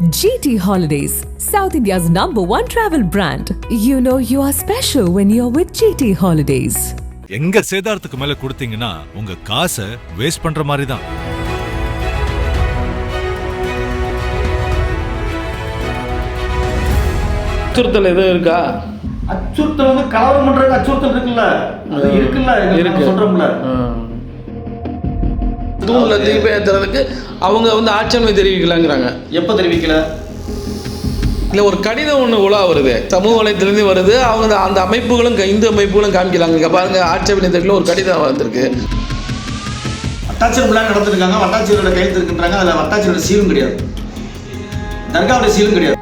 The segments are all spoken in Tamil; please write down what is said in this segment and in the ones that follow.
GT Holidays, South India's number one travel brand. You know you are special when you're with GT Holidays. எங்க சேதாரத்துக்கு மேல கொடுத்தீங்கன்னா உங்க காசை வேஸ்ட் பண்ற மாதிரி தான் அச்சுறுத்தல் எதுவும் இருக்கா? அச்சுறுத்தல் வந்து கலவரம் பண்றதுக்கு அச்சுறுத்தல் இருக்குல்ல. அது இருக்குல்ல இருக்கு. இருக்கு சொல்றோம்ல தூண்ல ஏத்துறதுக்கு அவங்க வந்து ஆட்சேபனை தெரிவிக்கலாங்கிறாங்க. எப்ப தெரிவிக்கல? இல்லை ஒரு கடிதம் ஒன்று உலா வருது. சமூக வலைத்தளத்துலேருந்து வருது. அவங்க அந்த- அமைப்புகளும் இந்து அமைப்புகளும் காமிக்கிறாங்க பாருங்க ஆட்சேபனை தெரிவிக்கல ஒரு கடிதம் வந்திருக்கு. வட்டாட்சியர் விழா நடத்திருக்காங்க. வட்டாட்சியரோட கையெழுத்து இருக்குன்றாங்க. அதுல வட்டாட்சியரோட சீலும் கிடையாது. தர்காவோட சீலும் கிடையாது.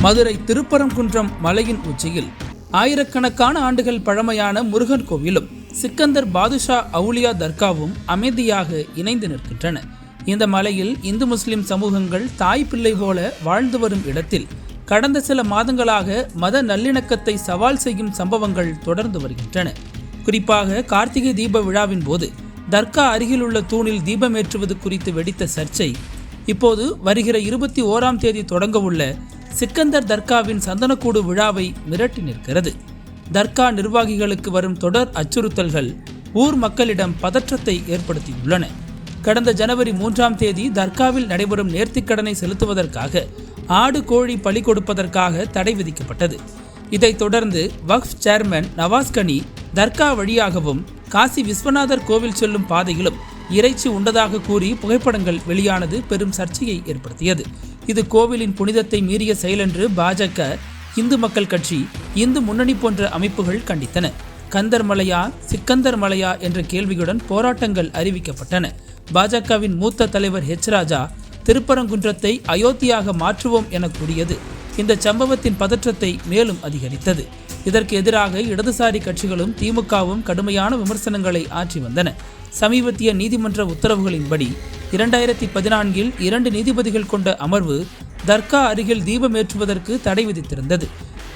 மதுரை திருப்பரங்குன்றம் மலையின் உச்சியில் ஆயிரக்கணக்கான ஆண்டுகள் பழமையான முருகன் கோவிலும் சிக்கந்தர் பாதுஷா அவுலியா தர்காவும் அமைதியாக இணைந்து நிற்கின்றன. இந்த மலையில் இந்து முஸ்லிம் சமூகங்கள் தாய் பிள்ளை போல வாழ்ந்து வரும் இடத்தில் கடந்த சில மாதங்களாக மத நல்லிணக்கத்தை சவால் செய்யும் சம்பவங்கள் தொடர்ந்து வருகின்றன. குறிப்பாக கார்த்திகை தீப விழாவின் போது தர்கா அருகிலுள்ள தூணில் தீபமேற்றுவது குறித்து வெடித்த சர்ச்சை இப்போது வருகிற இருபத்தி ஓராம் தேதி தொடங்கவுள்ள சிக்கந்தர் தர்காவின் சந்தனக்கூடு விழாவை மிரட்டி நிற்கிறது. தர்கா நிர்வாகிகளுக்கு வரும் தொடர் அச்சுறுத்தல்கள் ஊர் மக்களிடம் பதற்றத்தை ஏற்படுத்தியுள்ளன. கடந்த ஜனவரி மூன்றாம் தேதி தர்காவில் நடைபெறும் நேர்த்திக்கடனை செலுத்துவதற்காக ஆடு கோழி பலி கொடுப்பதற்காக தடை விதிக்கப்பட்டது. இதைத் தொடர்ந்து வக்ஃப் சேர்மன் நவாஸ்கனி தர்கா வழியாகவும் காசி விஸ்வநாதர் கோவில் செல்லும் பாதையிலும் இறைச்சி உண்டதாக கூறி புகைப்படங்கள் வெளியானது பெரும் சர்ச்சையை ஏற்படுத்தியது. இது கோவிலின் புனிதத்தை மீறிய செயலென்று பாஜக இந்து மக்கள் கட்சி இந்து முன்னணி போன்ற அமைப்புகள் கண்டித்தன. கந்தர் மலையா சிக்கந்தர் மலையா என்ற கேள்வியுடன் போராட்டங்கள் அறிவிக்கப்பட்டன. பாஜகவின் மூத்த தலைவர் ஹெச் ராஜா திருப்பரங்குன்றத்தை அயோத்தியாக மாற்றுவோம் என கூறியது. இந்த சம்பவத்தின் பதற்றத்தை மேலும் அதிகரித்தது. இதற்கு எதிராக இடதுசாரி கட்சிகளும் திமுகவும் கடுமையான விமர்சனங்களை ஆற்றி வந்தன. சமீபத்திய நீதிமன்ற உத்தரவுகளின்படி இரண்டாயிரத்தி பதினான்கில் இரண்டு நீதிபதிகள் கொண்ட அமர்வு தர்கா அருகில் தீபமேற்றுவதற்கு தடை விதித்திருந்தது.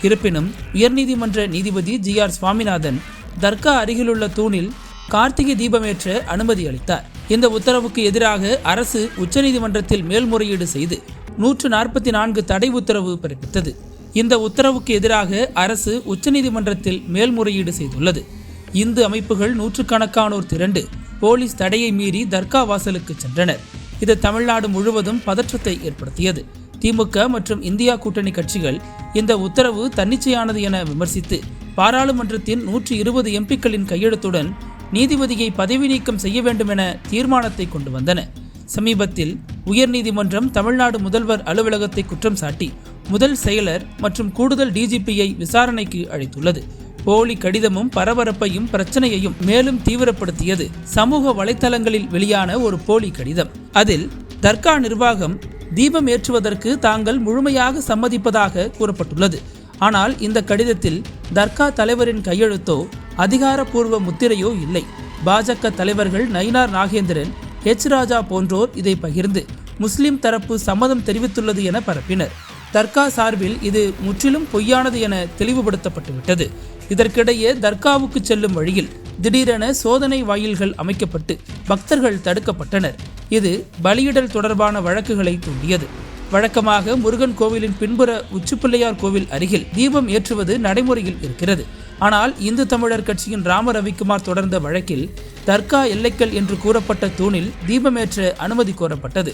இருப்பினும் உயர்நீதிமன்ற நீதிபதி ஜி ஆர் சுவாமிநாதன் தர்கா அருகிலுள்ள தூணில் கார்த்திகை தீபமேற்ற அனுமதி அளித்தார். இந்த உத்தரவுக்கு எதிராக அரசு உச்சநீதிமன்றத்தில் மேல்முறையீடு செய்து நூற்று நாற்பத்தி நான்கு தடை உத்தரவு பிறப்பித்தது. இந்த உத்தரவுக்கு எதிராக அரசு உச்சநீதிமன்றத்தில் மேல்முறையீடு செய்துள்ளது. இந்து அமைப்புகள் நூற்றுக்கணக்கானோர் திரண்டு போலீஸ் தடையை மீறி தர்கா வாசலுக்கு சென்றனர். இது தமிழ்நாடு முழுவதும் பதற்றத்தை ஏற்படுத்தியது. திமுக மற்றும் இந்தியா கூட்டணி கட்சிகள் இந்த உத்தரவு தன்னிச்சையானது என விமர்சித்து பாராளுமன்றத்தின் நூற்றி இருபது எம்பிக்களின் கையெழுத்துடன் நீதிபதியை பதவி நீக்கம் செய்ய வேண்டும் என தீர்மானத்தை கொண்டு வந்தன. சமீபத்தில் உயர்நீதிமன்றம் தமிழ்நாடு முதல்வர் அலுவலகத்தை குற்றம் சாட்டி முதல் செயலர் மற்றும் கூடுதல் டிஜிபியை விசாரணைக்கு அழைத்துள்ளது. போலி கடிதமும் பரபரப்பையும் பிரச்சனையையும் மேலும் தீவிரப்படுத்தியது சமூக வலைத்தளங்களில் வெளியான ஒரு போலி கடிதம். அதில் தர்கா நிர்வாகம் தீபம் ஏற்றுவதற்கு தாங்கள் முழுமையாக சம்மதிப்பதாக கூறப்பட்டுள்ளது. ஆனால் இந்த கடிதத்தில் தர்கா தலைவரின் கையெழுத்தோ அதிகாரப்பூர்வ முத்திரையோ இல்லை. பாஜக தலைவர்கள் நயினார் நாகேந்திரன் ஹெச் ராஜா போன்றோர் இதை பகிர்ந்து முஸ்லிம் தரப்பு சம்மதம் தெரிவித்துள்ளது என பரப்பினர். தர்கா சார்பில் இது முற்றிலும் பொய்யானது என தெளிவுபடுத்தப்பட்டுவிட்டது. இதற்கிடையே தர்காவுக்கு செல்லும் வழியில் திடீரென சோதனை வாயில்கள் அமைக்கப்பட்டு பக்தர்கள் தடுக்கப்பட்டனர். இது பலியிடல் தொடர்பான வழக்குகளை தூண்டியது. வழக்கமாக முருகன் கோவிலின் பின்புற உச்சிப்பிள்ளையார் கோவில் அருகில் தீபம் ஏற்றுவது நடைமுறையில் இருக்கிறது. ஆனால் இந்து தமிழர் கட்சியின் ராம ரவிக்குமார் தொடர்ந்த வழக்கில் தர்கா எல்லைக்கல் என்று கூறப்பட்ட தூணில் தீபமேற்ற அனுமதி கோரப்பட்டது.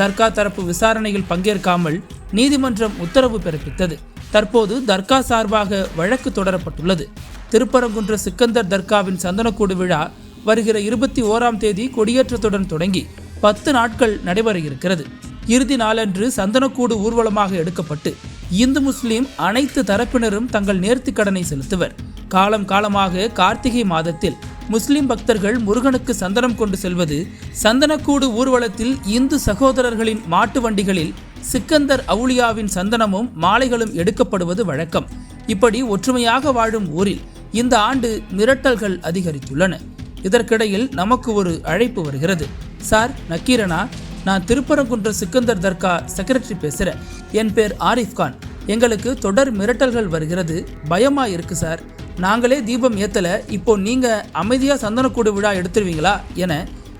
தர்கா தரப்பு விசாரணையில் பங்கேற்காமல் நீதிமன்றம் உத்தரவு பிறப்பித்தது. தற்போது தர்கா சார்பாக வழக்கு தொடரப்பட்டுள்ளது. திருப்பரங்குன்ற சிக்கந்தர் தர்காவின் சந்தனக்கூடு விழா வருகிற இருபத்தி ஓராம் தேதி கொடியேற்றத்துடன் தொடங்கி பத்து நாட்கள் நடைபெற இருக்கிறது இறுதி நாளன்று சந்தனக்கூடு ஊர்வலமாக எடுக்கப்பட்டு இந்து முஸ்லீம் அனைத்து தரப்பினரும் தங்கள் நேர்த்திக் கடனை செலுத்துவர். காலம் காலமாக கார்த்திகை மாதத்தில் முஸ்லிம் பக்தர்கள் முருகனுக்கு சந்தனம் கொண்டு செல்வது சந்தனக்கூடு ஊர்வலத்தில் இந்து சகோதரர்களின் மாட்டு வண்டிகளில் சிக்கந்தர் அவுலியாவின் சந்தனமும் மாலைகளும் எடுக்கப்படுவது வழக்கம். இப்படி ஒற்றுமையாக வாழும் ஊரில் இந்த ஆண்டு மிரட்டல்கள் அதிகரித்துள்ளன. இதற்கிடையில் நமக்கு ஒரு அழைப்பு வருகிறது. சார் நக்கீரனா? நான் திருப்பரங்குன்ற சிக்கந்தர் தர்கா செக்ரட்டரி பேசுகிறேன் என் பேர் ஆரிஃப் கான். எங்களுக்கு தொடர் மிரட்டல்கள் வருகிறது. பயமாக இருக்கு சார். நாங்களே தீபம் ஏத்தல இப்போ நீங்கள் அமைதியாக சந்தனக்கூடு விழா எடுத்துருவீங்களா என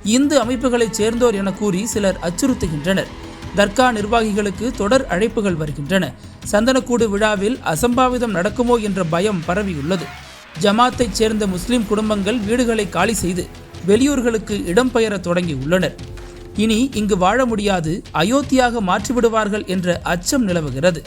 இந்து அமைப்புகளைச் சேர்ந்தோர் என கூறி சிலர் அச்சுறுத்துகின்றனர். தர்கா நிர்வாகிகளுக்கு தொடர் அழைப்புகள் வருகின்றன. சந்தனக்கூடு விழாவில் அசம்பாவிதம் நடக்குமோ என்ற பயம் பரவியுள்ளது. ஜமாத்தைச் சேர்ந்த முஸ்லிம் குடும்பங்கள் வீடுகளை காலி செய்து வெளியூர்களுக்கு இடம்பெயர தொடங்கியுள்ளனர். இனி இங்கு வாழ முடியாது அயோத்தியாக மாற்றிவிடுவார்கள் என்ற அச்சம் நிலவுகிறது.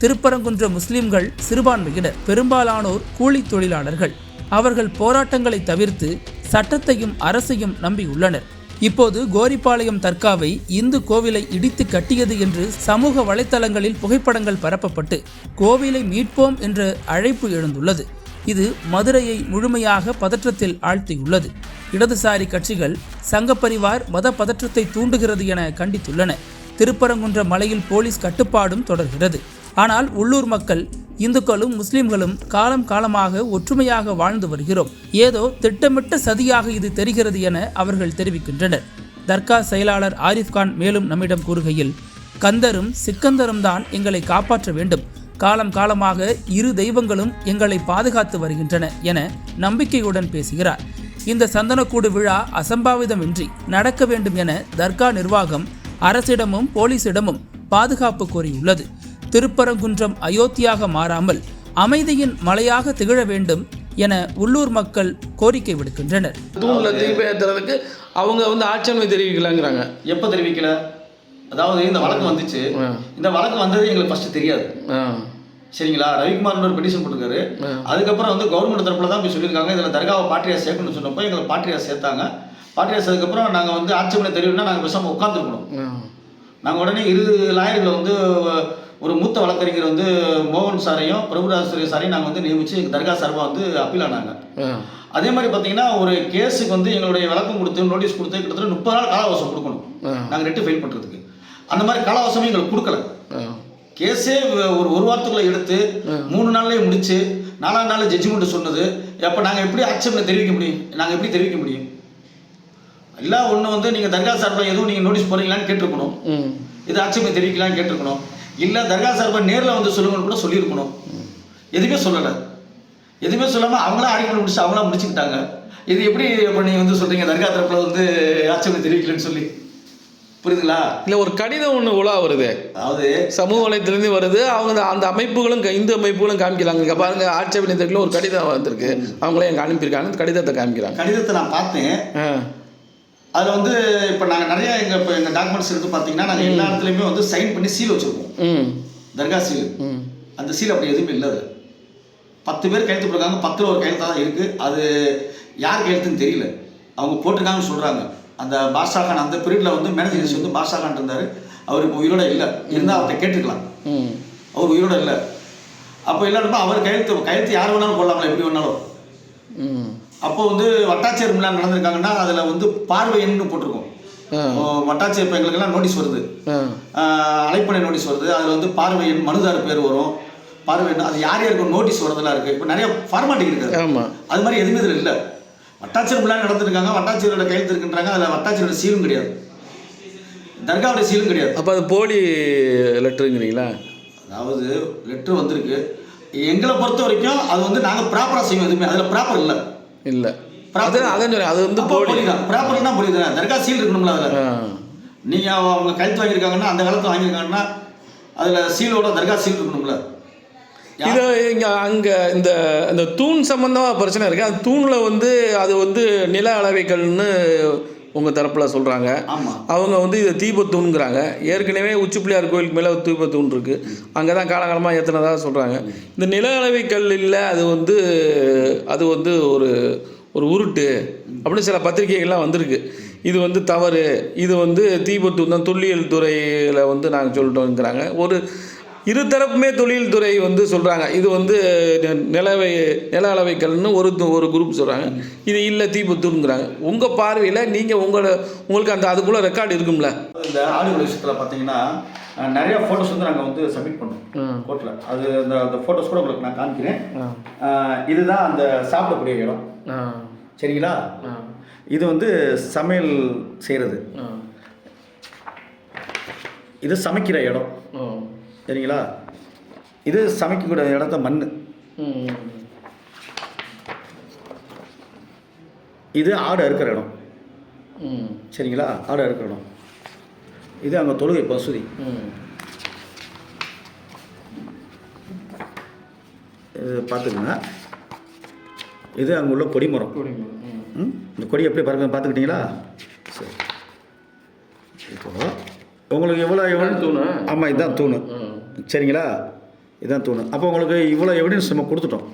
திருப்பரங்குன்ற முஸ்லிம்கள் சிறுபான்மையினர் பெரும்பாலானோர் கூலி தொழிலாளர்கள். அவர்கள் போராட்டங்களை தவிர்த்து சட்டத்தையும் அரசையும் நம்பியுள்ளனர். இப்போது கோரிப்பாளையம் தர்காவை இந்து கோவிலை இடித்து கட்டியது என்று சமூக வலைத்தளங்களில் புகைப்படங்கள் பரப்பப்பட்டு கோவிலை மீட்போம் என்ற அழைப்பு எழுந்துள்ளது. இது மதுரையை முழுமையாக பதற்றத்தில் ஆழ்த்தியுள்ளது. இடதுசாரி கட்சிகள் சங்கப்பரிவார் மத பதற்றத்தை தூண்டுகிறது என கண்டித்துள்ளன. திருப்பரங்குன்ற மலையில் போலீஸ் கட்டுப்பாடும் தொடர்கிறது. ஆனால் உள்ளூர் மக்கள் இந்துக்களும் முஸ்லிம்களும் காலம் காலமாக ஒற்றுமையாக வாழ்ந்து வருகிறோம். ஏதோ திட்டமிட்ட சதியாக இது தெரிகிறது என அவர்கள் தெரிவிக்கின்றனர். தர்கா செயலாளர் ஆரிஃப்கான் மேலும் நம்மிடம் கூறுகையில் கந்தரும் சிக்கந்தரும் தான் எங்களை காப்பாற்ற வேண்டும். காலம் காலமாக இரு தெய்வங்களும் எங்களை பாதுகாத்து வருகின்றன என நம்பிக்கையுடன் பேசுகிறார். இந்த சந்தனக்கூடு விழா அசம்பாவிதமின்றி நடக்க வேண்டும் என தர்கா நிர்வாகம் அரசிடமும் போலீசிடமும் பாதுகாப்பு கோரியுள்ளது. திருப்பரங்குன்றம் அயோத்தியாக மாறாமல் அமைதியின் மலையாக திகழ வேண்டும் என உள்ளூர் மக்கள் கோரிக்கை விடுக்கின்றனர். தூணில் திருப்பி ஏற்றுறதுக்கு அவங்க வந்து ஆட்சேபனை தெரிவிக்கலாங்கிறாங்க. எப்போ தெரிவிக்கல? அதாவது இந்த வழக்கு வந்துச்சு. இந்த வழக்கு வந்தது எங்களுக்கு ஃபர்ஸ்ட் தெரியாது. சரிங்களா? ரவிக்குமார் ஒரு பெட்டிஷன் போட்டிருக்காரு. அதுக்கப்புறம் வந்து கவர்மெண்ட் தரப்புல தான் போய் சொல்லியிருக்காங்க. இதில் தர்காவை பாட்டியா சேர்க்கணும்னு சொன்னப்போ எங்களை பாட்டியா சேர்த்தாங்க. பாட்டியா சேர்த்ததுக்கப்புறம் நாங்கள் வந்து ஆட்சேபனை தெரியும்னா நாங்கள் பேசாமல் உட்காந்துருக்கணும் நாங்கள் உடனே இரு லாயர்களை வந்து ஒரு மூத்த வழக்கறிஞர் வந்து மோகன் சாரையும் பிரபுராஜ் சாரையும் நாங்கள் வந்து நியமித்து தர்கா சார்பாக வந்து அப்பீல் ஆனாங்க. அதே மாதிரி பார்த்தீங்கன்னா ஒரு கேஸுக்கு வந்து எங்களுடைய விளக்கம் கொடுத்து நோட்டீஸ் கொடுத்து கிட்டத்தட்ட முப்பது நாள் கால அவகாசம் கொடுக்கணும். நாங்கள் ரெட்டு ஃபைல் பண்ணுறதுக்கு அந்த மாதிரி கால அவகாசமே எங்களுக்கு கொடுக்கல. கேஸே ஒரு ஒரு வாரத்துக்குள்ள எடுத்து மூணு நாள்லயே முடிச்சு நாலாவது நாள் ஜட்ஜ்மெண்ட் சொன்னது. அப்போ நாங்கள் எப்படி ஆட்சேபனை தெரிவிக்க முடியும்? நாங்கள் எப்படி தெரிவிக்க முடியும்? எல்லாம் ஒன்று வந்து நீங்கள் தர்கா சார்பில் எதுவும் நீங்கள் நோட்டீஸ் போடுறீங்களான்னு கேட்டிருக்கணும். இது ஆட்சேபனை தெரிவிக்கலாம்னு கேட்டிருக்கணும். இல்லை தர்கா சார்பில் நேரில் வந்து சொல்லுங்கன்னு கூட சொல்லியிருக்கணும். எதுவுமே சொல்லலை. எதுவுமே சொல்லாமல் அவங்களா ஆடிக்கணும் முடிச்சு அவங்களா முடிச்சுக்கிட்டாங்க. இது எப்படி இப்போ நீங்கள் வந்து சொல்கிறீங்க தர்கா தரப்பில் வந்து ஆட்சேபனை தெரிவிக்கலன்னு சொல்லி. புரியுதுங்களா? இல்லை ஒரு கடிதம் ஒன்று உலா வருது. அதாவது சமூக வலைத்தளத்துலேருந்து வருது. அவங்க அந்த- அமைப்புகளும் இந்து அமைப்புகளும் காமிக்கிறாங்க. பாருங்க ஆட்சேபனை தெரியல ஒரு கடிதம் வந்திருக்கு. அவங்களே எங்க அனுப்பியிருக்காங்க. கடிதத்தை காமிக்கிறாங்க. கடிதத்தை நான் பார்த்தேன். அதில் வந்து இப்போ நாங்கள் நிறைய எங்கள் இப்போ எங்கள் டாக்குமெண்ட்ஸ் எடுத்து பார்த்தீங்கன்னா நாங்கள் எல்லா இடத்துலையுமே வந்து சைன் பண்ணி சீல் வச்சுருக்கோம். ம். தர்கா சீல் அந்த சீல் அப்படி எதுவுமே இல்லை அதில் பத்து பேர் கையெழுத்து போட்டிருக்காங்க. பத்தில் ஒரு கையெழுத்தாக தான் இருக்குது அது யார் கையெழுத்துன்னு தெரியல. அவங்க போட்டிருக்காங்கன்னு சொல்கிறாங்க அந்த பாஷா கான் அந்த பீரியடில் வந்து மேனேஜர் வந்து பாஷா கான் இருந்தார். அவர் இப்போ உயிரோட இல்லை. இருந்தால் அவர்கிட்ட கேட்டுக்கலாம். அவர் உயிரோட இல்லை. அப்போ இல்லாட்டப்போ அவர் கையெழுத்து கையெழுத்து யார் வேணாலும் போடலாம்ல. எப்படி வேணாலும். அப்போ வந்து வட்டாட்சியர் முன்னாடி நடந்திருக்காங்கன்னா அதில் வந்து பார்வை எண்ணு போட்டிருக்கோம். வட்டாட்சியர் இப்போ எங்களுக்கெல்லாம் நோட்டீஸ் வருது. அழைப்பணை நோட்டீஸ் வருது. அதில் வந்து பார்வை எண் மனுதார் பேர் வரும். பார்வை எண் அது யார் யாருக்கு நோட்டீஸ் வரதெல்லாம் இருக்குது இப்போ நிறைய ஃபார்மாட்டிக் இருக்குது. அது மாதிரி எதுவுமே இதில் இல்லை. வட்டாட்சியர் முன்னாடி நடந்திருக்காங்க வட்டாட்சியரோட கையெழுத்து இருக்குன்றாங்க அதில் வட்டாட்சியரோட சீலும் கிடையாது. தர்காவோட சீலும் கிடையாது. அப்போ அது போலி லெட்டருங்கிறீங்களா? அதாவது லெட்ரு வந்திருக்கு. எங்களை பொறுத்த வரைக்கும் அது வந்து நாங்கள் ப்ராப்பராக செய்வோம் எதுவுமே. அதில் ப்ராப்பர் இல்லை. இல்லை. அது அதான் சொல்றேன். அது வந்து போலி. ப்ராப்பர்னா புரியுது. தர்கா சீல் இருக்கணும்ல அதில். நீங்கள் அவங்க கழுத்து வாங்கியிருக்காங்கன்னா அந்த காலத்தில் வாங்கியிருக்காங்கன்னா அதில் சீலோட தர்கா சீல் இருக்கணும்ல. இது இங்கே அங்கே இந்த இந்த தூண் சம்மந்தமாக பிரச்சனை இருக்குது அந்த தூணில் வந்து அது வந்து நில அளவைகள்னு உங்கள் தரப்பில் சொல்கிறாங்க அவங்க வந்து இது தீபத்தூண்கிறாங்க ஏற்கனவே உச்சி பிள்ளையார் கோயிலுக்கு மேலே தீபத்தூண் இருக்குது அங்கே தான் காலகாலமாக ஏற்றினதாக சொல்கிறாங்க இந்த நில அளவைக்கல் இல்லை அது வந்து அது வந்து ஒரு ஒரு உருட்டு அப்படின்னு சில பத்திரிகைகள்லாம் வந்திருக்கு. இது வந்து தவறு. இது வந்து தீபத்தூண் தான் தொல்லியல் துறையில் வந்து நாங்கள் சொல்லிட்டோங்கிறாங்க ஒரு இரு தரப்புமே தொழில் துறை வந்து சொல்கிறாங்க இது வந்து நி- நிலவை நில அளவைக்கல்னு ஒரு ஒரு குரூப் சொல்கிறாங்க இது இல்லை தீபத்தூருங்கிறாங்க உங்கள் பார்வையில் நீங்கள் உங்களோட உங்களுக்கு அந்த அதுக்குள்ளே ரெக்கார்டு இருக்கும்ல? இந்த ஆடியோ விஷயத்தில் பார்த்தீங்கன்னா நிறைய ஃபோட்டோஸ் வந்து நாங்கள் வந்து சப்மிட் பண்ணோம். கோர்ட்டில் அது அந்த அந்த ஃபோட்டோஸ் கூட உங்களுக்கு நான் காமிக்கிறேன். இதுதான் அந்த சாப்பிடக்கூடிய இடம். சரிங்களா? இது வந்து சமையல் செய்கிறது இது சமைக்கிற இடம். சரிங்களா இது சமைக்கக்கூடிய இடத்த மண் இது ஆடு அறுக்கிற இடம். சரிங்களா? ஆடை அறுக்கணும் இது அங்கே தொழுகை பசுதி. ம் இது பார்த்துக்கோங்க. இது அங்கே உள்ள கொடிமரம் இந்த கொடி எப்படி பாருங்க பார்த்துக்கிட்டீங்களா? சரி. இப்போ உங்களுக்கு எவ்வளோ எவ்வளோ தூணா? ஆமாம் இதுதான் தூணு. சரிங்களா? இதுதான் தூணு. அப்போ உங்களுக்கு இவ்வளோ எவிடன்ஸ் நம்ம கொடுத்துட்டோம்.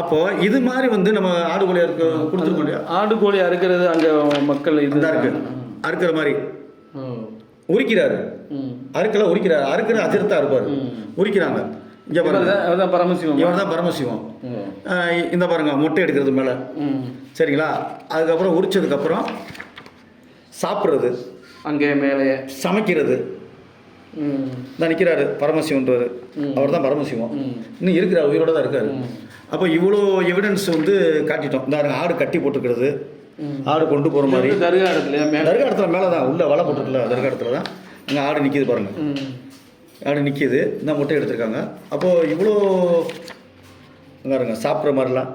அப்போது இது மாதிரி வந்து நம்ம ஆடு கோழியாக இருக்க கொடுத்துருக்கோம் இல்லையா ஆடு கோழி அறுக்கிறது அங்கே மக்கள் இது இதாக இருக்கு. அறுக்கிற மாதிரி. உரிக்கிறாரு. ம் அறுக்கல உரிக்கிறாரு. அறுக்கிற அஜிர்த்தா இருப்பார். உரிக்கிறாங்க. இங்கே பாருங்க. இவர்தான் பரமசிவம். இவர் தான் பரமசிவம் இந்த பாருங்க மொட்டை எடுக்கிறது மேலே. சரிங்களா? அதுக்கப்புறம் உரிச்சதுக்கப்புறம் சாப்பிட்றது. அங்கே மேலேயே சமைக்கிறது. தான் நிற்கிறாரு பரமசிவன்றவர் அவர் தான் பரமசிவம். இன்னும் இருக்கிறார் உயிரோட தான் இருக்காரு. அப்போ இவ்வளோ எவிடன்ஸ் வந்து காட்டிட்டோம். இந்த ஆடு கட்டி போட்டுக்கிறது. ஆடு கொண்டு போகிற மாதிரி. தர்கா இடத்துலயா மேலே தர்கா இடத்துல மேலே. தான் உள்ள வலை போட்டுருக்குல்ல தர்கா இடத்துல தான் அங்கே ஆடு நிற்கிது பாருங்க. ம். ஆடு நிற்கிது இந்த முட்டை எடுத்திருக்காங்க. அப்போது இவ்வளோ இங்க பாருங்க சாப்பிட்ற மாதிரிலாம்.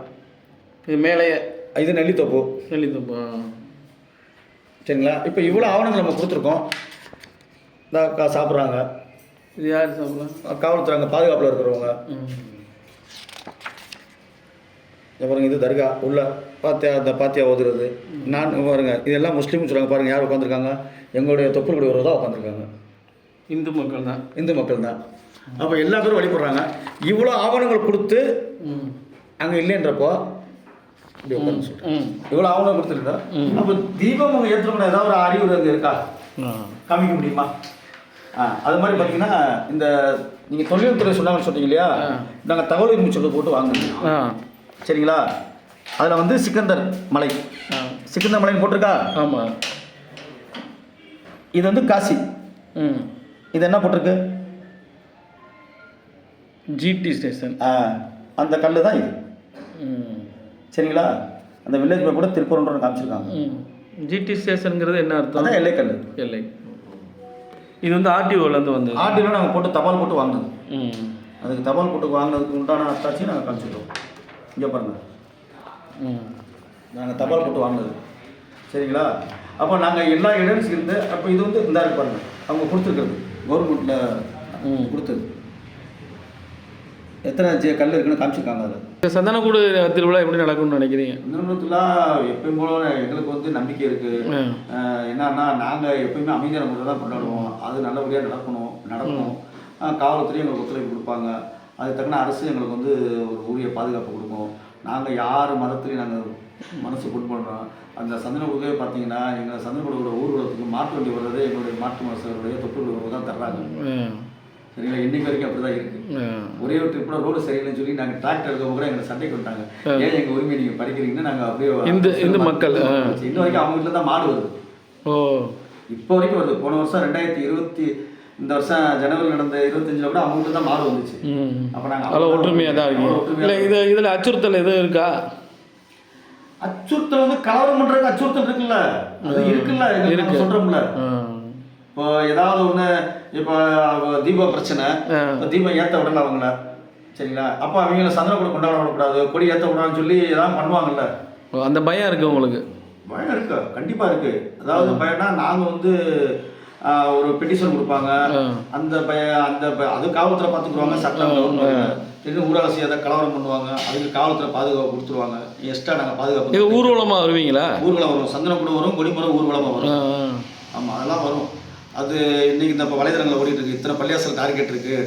இது மேலேயே. இது நெல்லித்தோப்பு. நெல்லித்தப்பா சரிங்களா? இப்போ இவ்வளோ ஆவணங்கள் நம்ம கொடுத்துருக்கோம். இந்த கா- சாப்பிட்றாங்க. இது யார் சாப்பிடலாம் காவல்துறைங்க பாதுகாப்பில் இருக்கிறவங்க. பாருங்க இது தர்கா உள்ள பாத்தியா அந்த பாத்தியா ஓதுறது. நான் பாருங்க இதெல்லாம் முஸ்லீம் சொல்லுவாங்க பாருங்க யார் உட்காந்துருக்காங்க? எங்களுடைய தொப்புள் கொடி தான் உட்காந்துருக்காங்க. இந்து மக்கள் தான். இந்து மக்கள் தான். அப்போ எல்லா பேரும் வழிபடுறாங்க. இவ்வளோ ஆவணங்கள் கொடுத்து அங்கே இல்லைன்றப்போ இப்படி உட்காந்து சொல்கிறேன் ம். இவ்வளோ ஆவணம் கொடுத்துருந்தா அப்போ தீபம் உங்கள் ஏற்றுக்கணும் ஏதாவது ஒரு அறிவுரை இருக்கா காமிக்க முடியுமா? அது மாதிரி பார்த்தீங்கன்னா இந்த நீங்கள் தொழில்துறை சொன்னாங்கன்னு சொன்னீங்க இல்லையா நாங்கள் தகவல் உரிமை சொல்ல போட்டு வாங்குறோம். ஆ. சரிங்களா? அதில் வந்து சிக்கந்தர் மலை. சிக்கந்தர் மலைன்னு போட்டிருக்கா? ஆமாம் இது வந்து காசி. ம். இது என்ன போட்டிருக்கு? ஜிடி ஸ்டேஷன் ஆ, அந்த கல் தான் இது. சரிங்களா? அந்த வில்லேஜ் பேர் கூட திருப்பூர்ன்ற காமிச்சிருக்காங்க. ஜிடி ஸ்டேஷனுங்கிறது என்ன அர்த்தம்? எல்லைக்கல். எல்லை. இது வந்து ஆர்டிஓலேருந்து வந்தது. ஆர்டிஓ நாங்கள் போட்டு தபால் போட்டு வாங்கினது. ம். அதுக்கு தபால் போட்டு வாங்கினதுக்கு உண்டான அத்தாட்சி நாங்கள் காமிச்சிட்டோம் இங்கே பாருங்கள் ம். நாங்கள் தபால் போட்டு வாங்கினது. சரிங்களா? அப்போ நாங்கள் எல்லா எவிடன்ஸ் இருந்து அப்போ இது வந்து இந்த இருக்கு பாருங்க. அவங்க கொடுத்துருக்குறது. கவர்மெண்ட்டில் கொடுத்தது. எத்தனை கல் இருக்குன்னு காமிச்சிருக்காங்க அதில். இந்த சந்தனக்கூடு திருவிழா எப்படி நடக்கும்னு நினைக்கிறீங்க? நிறுவனத்துலாம் எப்பயும் போல எங்களுக்கு வந்து நம்பிக்கை இருக்குது ம். என்னன்னா நாங்கள் எப்பயுமே அமைதியான முறையில் தான் கொண்டாடுவோம். அது நல்லபடியாக நடக்கணும் நடக்கணும் காவல்துறை எங்களுக்கு ஒத்துழைப்பு கொடுப்பாங்க. அதுக்கு தக்கன அரசு எங்களுக்கு வந்து ஒரு உரிய பாதுகாப்பு கொடுக்கும். நாங்கள் யார் மதத்துலையும் நாங்கள் மனசு கொண்டு பண்ணுறோம் அந்த சந்தனக்குடுக்கே பார்த்தீங்கன்னா எங்கள் சந்தனக்குடுவோட ஊர்வலத்துக்கு மாட்டு வண்டி வர்றதே எங்களுடைய மாட்டு மனசுடைய உறவு தான் தர்றாங்க. சரிங்களா? இன்னைக்கு வரைக்கும் அப்படி தான் இருக்குது ம் ஒரே ஒரு ட்ரிப் கூட ரோடு சரியில்லைன்னு சொல்லி நாங்கள் டிராக்டர் எடுக்க கூட எங்களை சண்டைக்கு வந்துட்டாங்க. ஏன் எங்கள் உரிமை நீங்கள் படிக்கிறீங்கன்னா நாங்கள் அப்படியே இந்து இந்து மக்கள். இன்ன வரைக்கும் அவங்க வீட்டில் தான் மாடு வருது. ஓ. இப்போ வரைக்கும் வருது. போன வருஷம் ரெண்டாயிரத்தி இருபத்தி இந்த வருஷம் ஜனவரி நடந்த இருபத்தஞ்சில் கூட அவங்க தான் மாடு வந்துச்சு. அப்போ நாங்கள் அவ்வளோ ஒற்றுமையாக தான் இருக்கீங்க. இல்லை இது இதில் அச்சுறுத்தல் எதுவும் இருக்கா? அச்சுறுத்தல் வந்து கலவரம் பண்ணுறதுக்கு அச்சுறுத்தல் இருக்குல்ல? அது இருக்குல்ல இருக்கு. இருக்கு சொல்கிறோம்ல இப்போ ஏதாவது ஒன்று இப்போ தீப பிரச்சனை. இப்போ தீபம் ஏற்ற விடல அவங்கள சரிங்களா? அப்போ அவங்கள சந்தனம் கூட கொண்டாட விடக்கூடாது கொடி ஏற்ற விடான்னு சொல்லி ஏதாவது பண்ணுவாங்கல்ல? அந்த பயம் இருக்கு உங்களுக்கு? பயம் இருக்கு? கண்டிப்பாக இருக்கு. அதாவது பயம்னா நாங்கள் வந்து ஒரு பெட்டிஷன் கொடுப்பாங்க. அந்த பய அந்த அது காவல்துறை பார்த்துக்குருவாங்க சட்டம் இன்னும் ஊராட்சி ஏதாவது கலவரம் பண்ணுவாங்க. அதுக்கு காவல்துறை பாதுகாப்பு கொடுத்துருவாங்க. எக்ஸ்ட்ரா நாங்கள் பாதுகாப்பு இது ஊர்வலமாக வருவீங்களா? ஊர்வலம் வரும். சந்தனம் கூட வரும் கொடிமரம் ஊர்வலமாக வரும். ஆமாம் அதெல்லாம் வரும். அது இன்னைக்கு இந்த இப்போ வலைதளங்களில் ஓடிட்டு இருக்கு. இத்தனை பள்ளியாசல் டார்கெட் இருக்கு.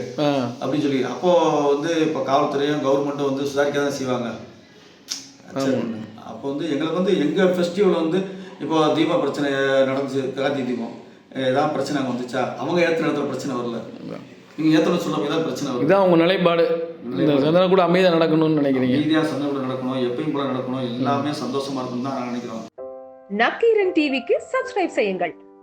அப்படின்னு சொல்லி அப்போ வந்து இப்போ காவல்துறையும் கவர்மெண்ட்டும் வந்து சுதாரிக்க தான் செய்வாங்க அப்போ வந்து எங்களுக்கு வந்து எங்கள் ஃபெஸ்டிவல் வந்து இப்போ தீப பிரச்சனை நடந்துச்சு கார்த்திகை தீபம். ஏதாவது பிரச்சனை அங்கே வந்துச்சா? அவங்க ஏற்ற இடத்துல பிரச்சனை வரல. நீங்கள் ஏற்றணும் சொல்ல தான் பிரச்சனை வருது இதான் உங்கள் நிலைப்பாடு. இந்த சந்தன கூட அமைதியாக நடக்கணும்னு நினைக்கிறீங்க. அமைதியாக சந்தோஷம் நடக்கணும் எப்பயும் போல நடக்கணும். எல்லாமே சந்தோஷமா இருக்கணும் தான் நான் நினைக்கிறோம். நக்கீரன் டிவிக்கு சப்ஸ்கிரைப் செய்யுங்கள்.